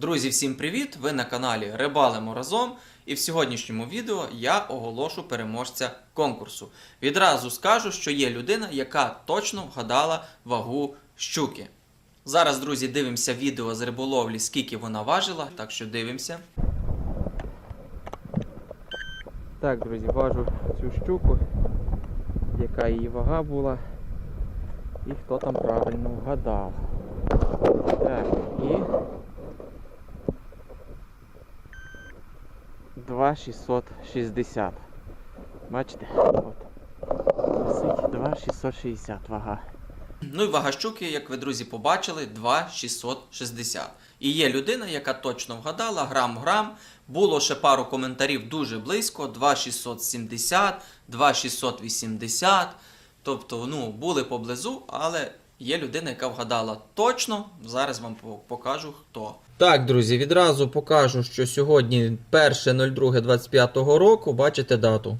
Друзі, всім привіт! Ви на каналі Рибалимо разом. І в сьогоднішньому відео я оголошу переможця конкурсу. Відразу скажу, що є людина, яка точно вгадала вагу щуки. Зараз, друзі, дивимося відео з риболовлі, скільки вона важила, так що дивимося. Так, друзі, важу цю щуку, яка її вага була, і хто там правильно вгадав. Так, і 2,660. Бачите? От. Висить 2,660 вага. Ну і вага щуки, як ви, друзі, побачили, 2,660. І є людина, яка точно вгадала, грам-грам. Було ще пару коментарів дуже близько: 2,670, 2,680. Тобто, ну, були поблизу, але є людина, яка вгадала точно. Зараз вам покажу хто. Так, друзі, відразу покажу, що сьогодні 1.02.25 року, бачите дату.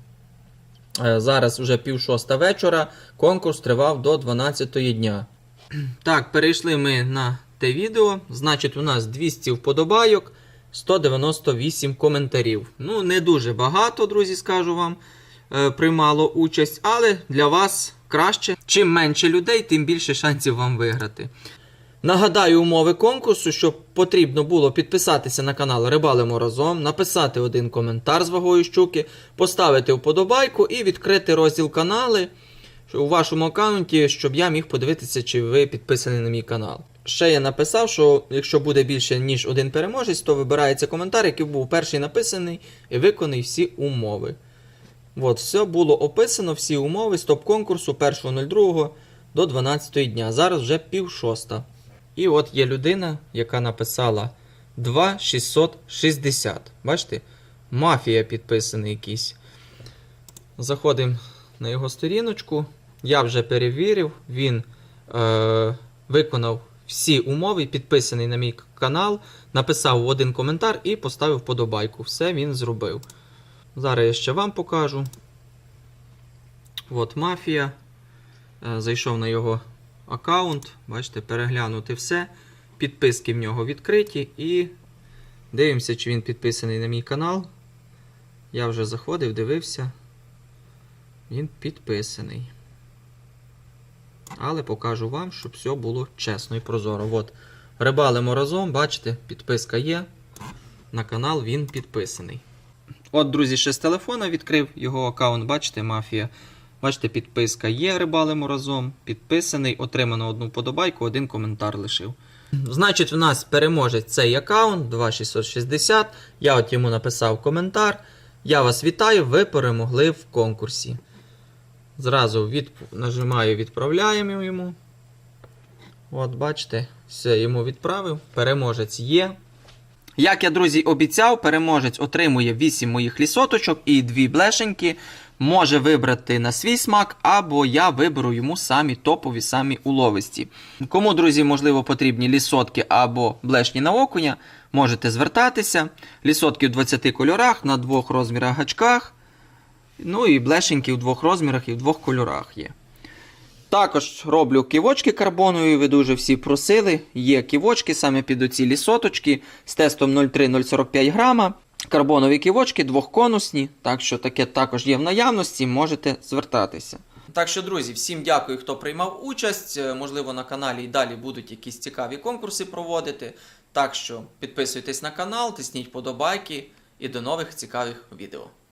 Е, Зараз вже пів шоста вечора. Конкурс тривав до 12 дня. Так, перейшли ми на те відео. Значить, у нас 200 вподобайок, 198 коментарів. Ну, не дуже багато, друзі, скажу вам, е, приймало участь, але для вас краще. Чим менше людей, тим більше шансів вам виграти. Нагадаю умови конкурсу, що потрібно було підписатися на канал Рибалимо разом, написати один коментар з вагою щуки, поставити вподобайку і відкрити розділ канали у вашому аккаунті, щоб я міг подивитися, чи ви підписані на мій канал. Ще я написав, що якщо буде більше ніж один переможець, то вибирається коментар, який був перший написаний і виконаний всі умови. От, все було описано, всі умови стоп конкурсу 1.02 до 12 дня. Зараз вже пів шоста. І от є людина, яка написала 2,660. Бачите? Мафія підписаний якийсь. Заходимо на його сторіночку. Я вже перевірив, він е, виконав всі умови, підписаний на мій канал, написав один коментар і поставив вподобайку. Все він зробив. Зараз я ще вам покажу. От мафія. Е, зайшов на його аккаунт. Бачите, переглянути все. Підписки в нього відкриті. І дивимося, чи він підписаний на мій канал. Я вже заходив, дивився. Він підписаний. Але покажу вам, щоб все було чесно і прозоро. От, рибалимо разом, бачите, підписка є. На канал він підписаний. От, друзі, ще з телефона відкрив його аккаунт, бачите, мафія. Бачите, підписка є, рибалимо разом. Підписаний, отримано одну подобайку, один коментар лишив. Значить, у нас переможець цей аккаунт 2660. Я от йому написав коментар. Я вас вітаю, ви перемогли в конкурсі. Зразу від... нажимаю відправляємо йому. От, бачите, все, йому відправив. Переможець є. Як я, друзі, обіцяв, переможець отримує 8 моїх лісоточок і 2 блешеньки. Може вибрати на свій смак, або я виберу йому самі топові, самі уловисті. Кому, друзі, можливо, потрібні лісотки або блешні на окуня, можете звертатися. Лісотки в 20 кольорах на двох розмірах гачках. Ну і блешеньки в двох розмірах і в двох кольорах є. Також роблю ківочки карбонові, ви дуже всі просили. Є ківочки саме під оці лісоточки з тестом 0,3-0,45 грама. Карбонові ківочки двохконусні, так що таке також є в наявності, можете звертатися. Так що, друзі, всім дякую, хто приймав участь. Е, Можливо, на каналі і далі будуть якісь цікаві конкурси проводити. Так що підписуйтесь на канал, тисніть подобайки і до нових цікавих відео.